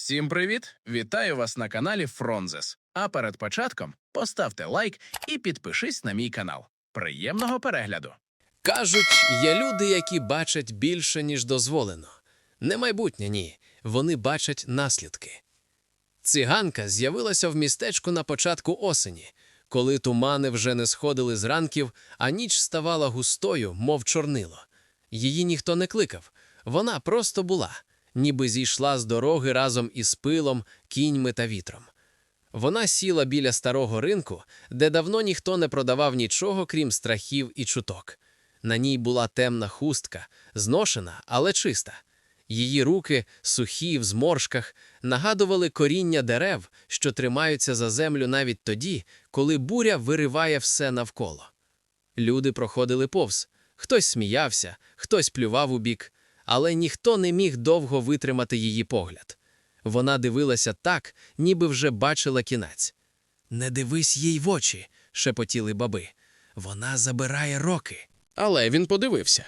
Всім привіт! Вітаю вас на каналі Фронзес. А перед початком поставте лайк і підпишись на мій канал. Приємного перегляду! Кажуть, є люди, які бачать більше, ніж дозволено. Не майбутнє, ні. Вони бачать наслідки. Циганка з'явилася в містечку на початку осені, коли тумани вже не сходили з ранків, а ніч ставала густою, мов чорнило. Її ніхто не кликав. Вона просто була, ніби зійшла з дороги разом із пилом, кіньми та вітром. Вона сіла біля старого ринку, де давно ніхто не продавав нічого, крім страхів і чуток. На ній була темна хустка, зношена, але чиста. Її руки, сухі в зморшках, нагадували коріння дерев, що тримаються за землю навіть тоді, коли буря вириває все навколо. Люди проходили повз, хтось сміявся, хтось плював у бік, але ніхто не міг довго витримати її погляд. Вона дивилася так, ніби вже бачила кінець. Не дивись їй в очі, шепотіли баби. Вона забирає роки. Але він подивився.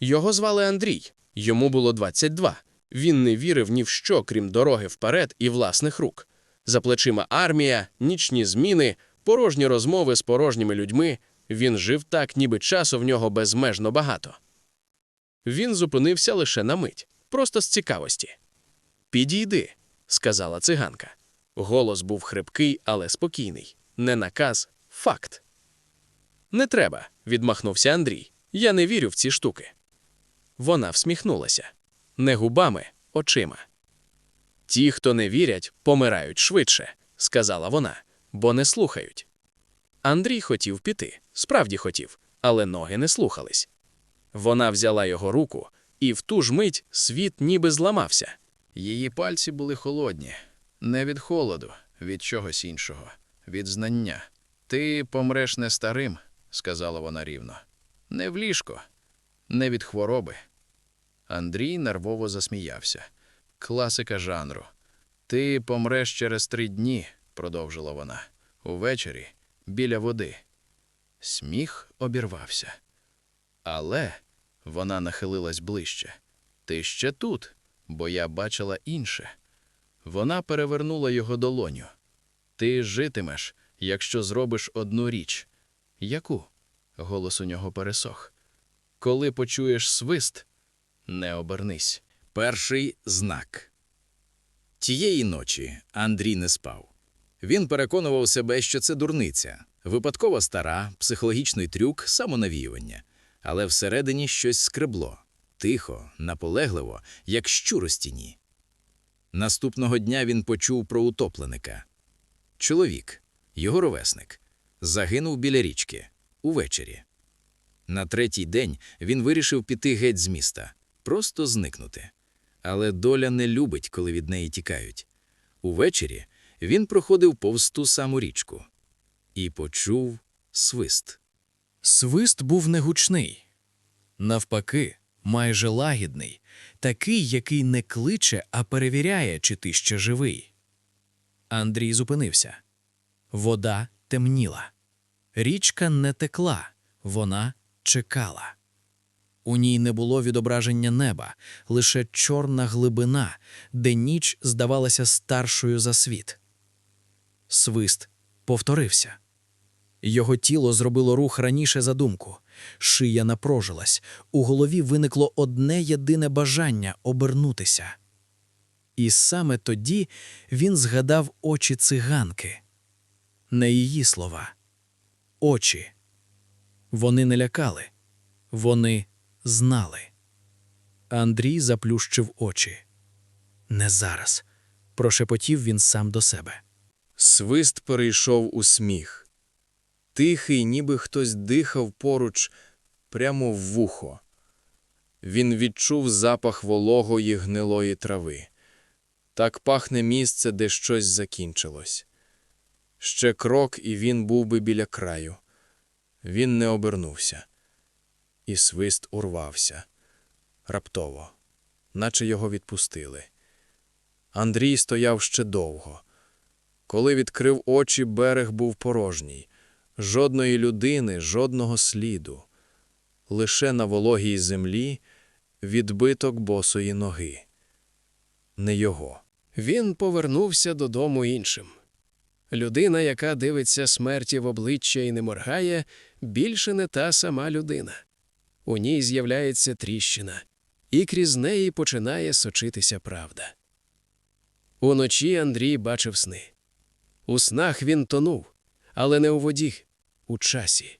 Його звали Андрій, йому було 22. Він не вірив ні в що, крім дороги вперед і власних рук. За плечима армія, нічні зміни, порожні розмови з порожніми людьми. Він жив так, ніби часу в нього безмежно багато. Він зупинився лише на мить, просто з цікавості. Підійди, сказала циганка. Голос був хрипкий, але спокійний. Не наказ, факт. Не треба, відмахнувся Андрій. Я не вірю в ці штуки. Вона всміхнулася. Не губами, очима. Ті, хто не вірять, помирають швидше, сказала вона, бо не слухають. Андрій хотів піти, справді хотів, але ноги не слухались. Вона взяла його руку, і в ту ж мить світ ніби зламався. Її пальці були холодні, не від холоду, від чогось іншого, від знання. Ти помреш не старим, сказала вона рівно. Не в ліжко, не від хвороби. Андрій нервово засміявся. Класика жанру. Ти помреш через три дні, продовжила вона. Увечері, біля води. Сміх обірвався. Але вона нахилилась ближче. Ти ще тут, бо я бачила інше. Вона перевернула його долоню. Ти житимеш, якщо зробиш одну річ. Яку? Голос у нього пересох. Коли почуєш свист, не обернись. Перший знак. Тієї ночі Андрій не спав. Він переконував себе, що це дурниця, випадкова стара, психологічний трюк, самонавіювання. Але всередині щось скребло, тихо, наполегливо, як щур у стіні. Наступного дня він почув про утопленика. Чоловік, його ровесник, загинув біля річки увечері. На третій день він вирішив піти геть з міста, просто зникнути. Але доля не любить, коли від неї тікають. Увечері він проходив повз ту саму річку і почув свист. Свист був не гучний. Навпаки, майже лагідний, такий, який не кличе, а перевіряє, чи ти ще живий. Андрій зупинився. Вода темніла. Річка не текла, вона чекала. У ній не було відображення неба, лише чорна глибина, де ніч здавалася старшою за світ. Свист повторився. Його тіло зробило рух раніше за думку. Шия напружилась, у голові виникло одне єдине бажання обернутися. І саме тоді він згадав очі циганки. Не її слова. Очі. Вони не лякали, вони знали. Андрій заплющив очі. Не зараз, прошепотів він сам до себе. Свист перейшов у сміх. Тихий, ніби хтось дихав поруч прямо в вухо. Він відчув запах вологої гнилої трави. Так пахне місце, де щось закінчилось. Ще крок, і він був би біля краю. Він не обернувся. І свист урвався. Раптово, наче його відпустили. Андрій стояв ще довго. Коли відкрив очі, берег був порожній. Жодної людини, жодного сліду. Лише на вологій землі відбиток босої ноги. Не його. Він повернувся додому іншим. Людина, яка дивиться смерті в обличчя і не моргає, більше не та сама людина. У ній з'являється тріщина, і крізь неї починає сочитися правда. Уночі Андрій бачив сни. У снах він тонув, але не у воді, у часі.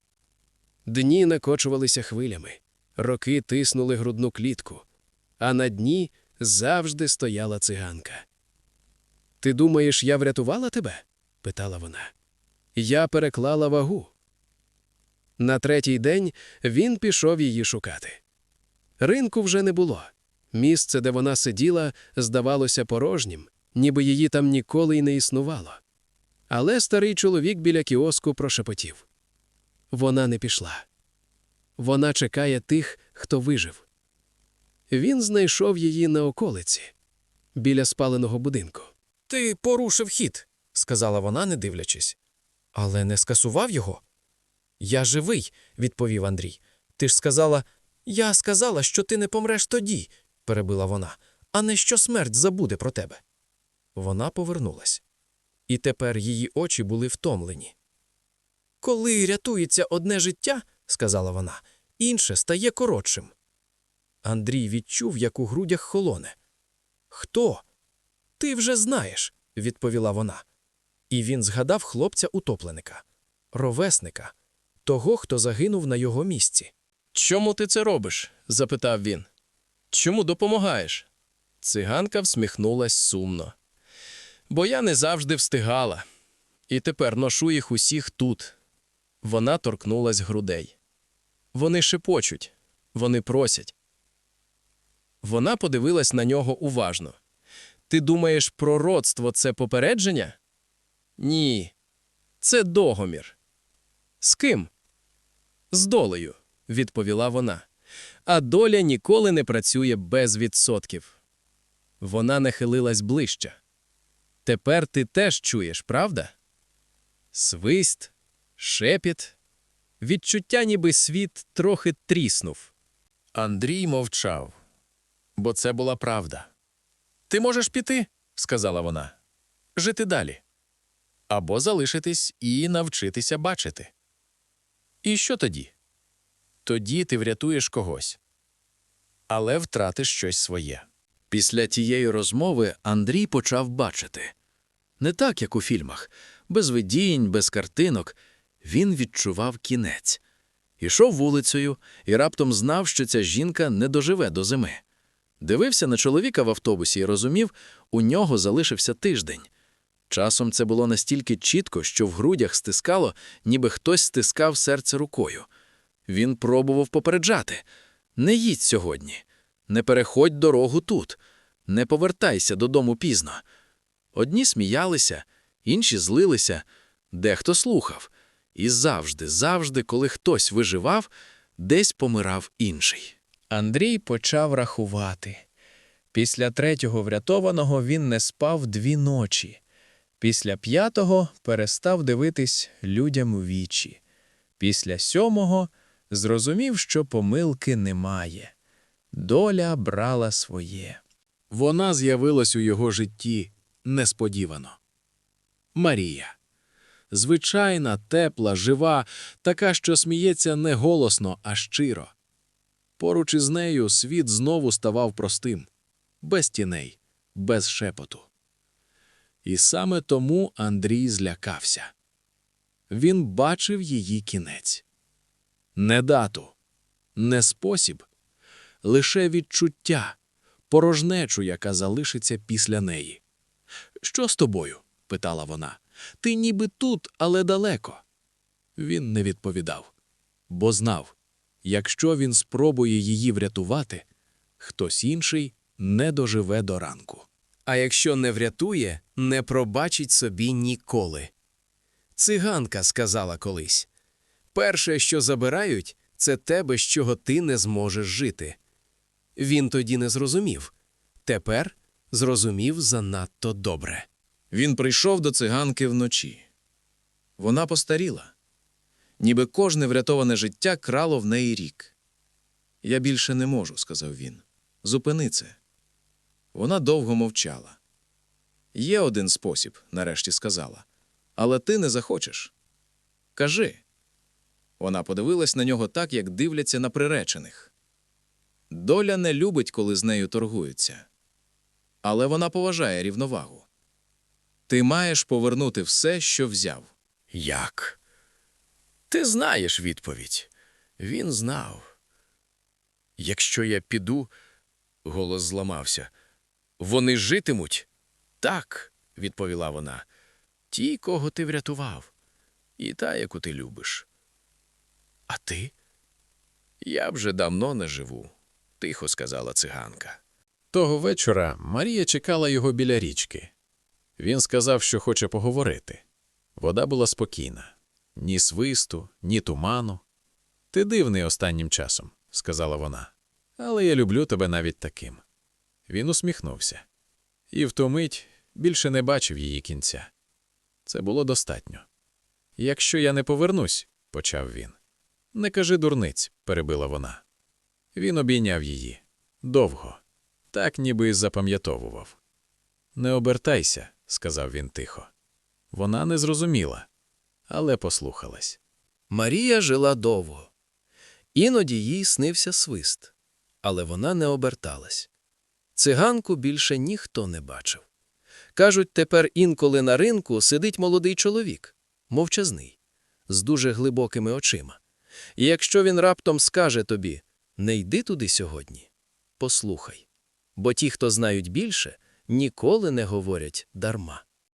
Дні накочувалися хвилями, роки тиснули грудну клітку, а на дні завжди стояла циганка. Ти думаєш, я врятувала тебе? питала вона. Я переклала вагу. На третій день він пішов її шукати. Ринку вже не було. Місце, де вона сиділа, здавалося порожнім, ніби її там ніколи й не існувало. Але старий чоловік біля кіоску прошепотів. Вона не пішла. Вона чекає тих, хто вижив. Він знайшов її на околиці, біля спаленого будинку. Ти порушив хід, сказала вона, не дивлячись. Але не скасував його. Я живий, відповів Андрій. Ти ж сказала, я сказала, що ти не помреш тоді, перебила вона, а не що смерть забуде про тебе. Вона повернулась. І тепер її очі були втомлені. Коли рятується одне життя, сказала вона, інше стає коротшим. Андрій відчув, як у грудях холоне. Хто? Ти вже знаєш, відповіла вона. І він згадав хлопця утопленика, ровесника, того, хто загинув на його місці. Чому ти це робиш? запитав він. Чому допомагаєш? Циганка всміхнулась сумно. Бо я не завжди встигала, і тепер ношу їх усіх тут. Вона торкнулась грудей. Вони шепочуть, вони просять. Вона подивилась на нього уважно. Ти думаєш, пророцтво це попередження? Ні, це догомір. З ким? З долею, відповіла вона. А доля ніколи не працює без відсотків. Вона нахилилась ближче. Тепер ти теж чуєш, правда? Свист, шепіт, відчуття, ніби світ трохи тріснув. Андрій мовчав, бо це була правда. Ти можеш піти, сказала вона, жити далі. Або залишитись і навчитися бачити. І що тоді? Тоді ти врятуєш когось, але втратиш щось своє. Після тієї розмови Андрій почав бачити. Не так, як у фільмах, без видінь, без картинок. Він відчував кінець. Ішов вулицею і раптом знав, що ця жінка не доживе до зими. Дивився на чоловіка в автобусі і розумів, у нього залишився тиждень. Часом це було настільки чітко, що в грудях стискало, ніби хтось стискав серце рукою. Він пробував попереджати не їдь сьогодні, не переходь дорогу тут, не повертайся додому пізно. Одні сміялися, інші злилися, дехто слухав. І завжди, завжди, коли хтось виживав, десь помирав інший. Андрій почав рахувати. Після третього врятованого він не спав дві ночі. Після п'ятого перестав дивитись людям у вічі. Після сьомого зрозумів, що помилки немає. Доля брала своє. Вона з'явилась у його житті несподівано. Марія. Звичайна, тепла, жива, така, що сміється не голосно, а щиро. Поруч із нею світ знову ставав простим, без тіней, без шепоту. І саме тому Андрій злякався. Він бачив її кінець. Не дату, не спосіб, лише відчуття, порожнечу, яка залишиться після неї. Що з тобою? питала вона. Ти ніби тут, але далеко. Він не відповідав, бо знав, якщо він спробує її врятувати, хтось інший не доживе до ранку. А якщо не врятує, не пробачить собі ніколи. Циганка сказала колись перше, що забирають, це те, без чого ти не зможеш жити. Він тоді не зрозумів. Тепер зрозумів занадто добре. Він прийшов до циганки вночі. Вона постаріла. Ніби кожне врятоване життя крало в неї рік. Я більше не можу, сказав він. Зупини це. Вона довго мовчала. Є один спосіб, нарешті сказала. Але ти не захочеш. Кажи. Вона подивилась на нього так, як дивляться на приречених. Доля не любить, коли з нею торгуються. Але вона поважає рівновагу. Ти маєш повернути все, що взяв. Як? Ти знаєш відповідь. Він знав. Якщо я піду, голос зламався. Вони житимуть? Так, відповіла вона. Ті, кого ти врятував, і та, яку ти любиш. А ти? Я вже давно не живу, тихо сказала циганка. Того вечора Марія чекала його біля річки. Він сказав, що хоче поговорити. Вода була спокійна. Ні свисту, ні туману. Ти дивний останнім часом, сказала вона. Але я люблю тебе навіть таким. Він усміхнувся. І в ту мить більше не бачив її кінця. Це було достатньо. Якщо я не повернусь, почав він. Не кажи дурниць, перебила вона. Він обійняв її. Довго. Так ніби запам'ятовував. Не обертайся, сказав він тихо. Вона не зрозуміла, але послухалась. Марія жила довго. Іноді їй снився свист, але вона не оберталась. Циганку більше ніхто не бачив. Кажуть, тепер інколи на ринку сидить молодий чоловік, мовчазний, з дуже глибокими очима. І якщо він раптом скаже тобі «Не йди туди сьогодні», послухай. Бо ті, хто знають більше, ніколи не говорять дарма.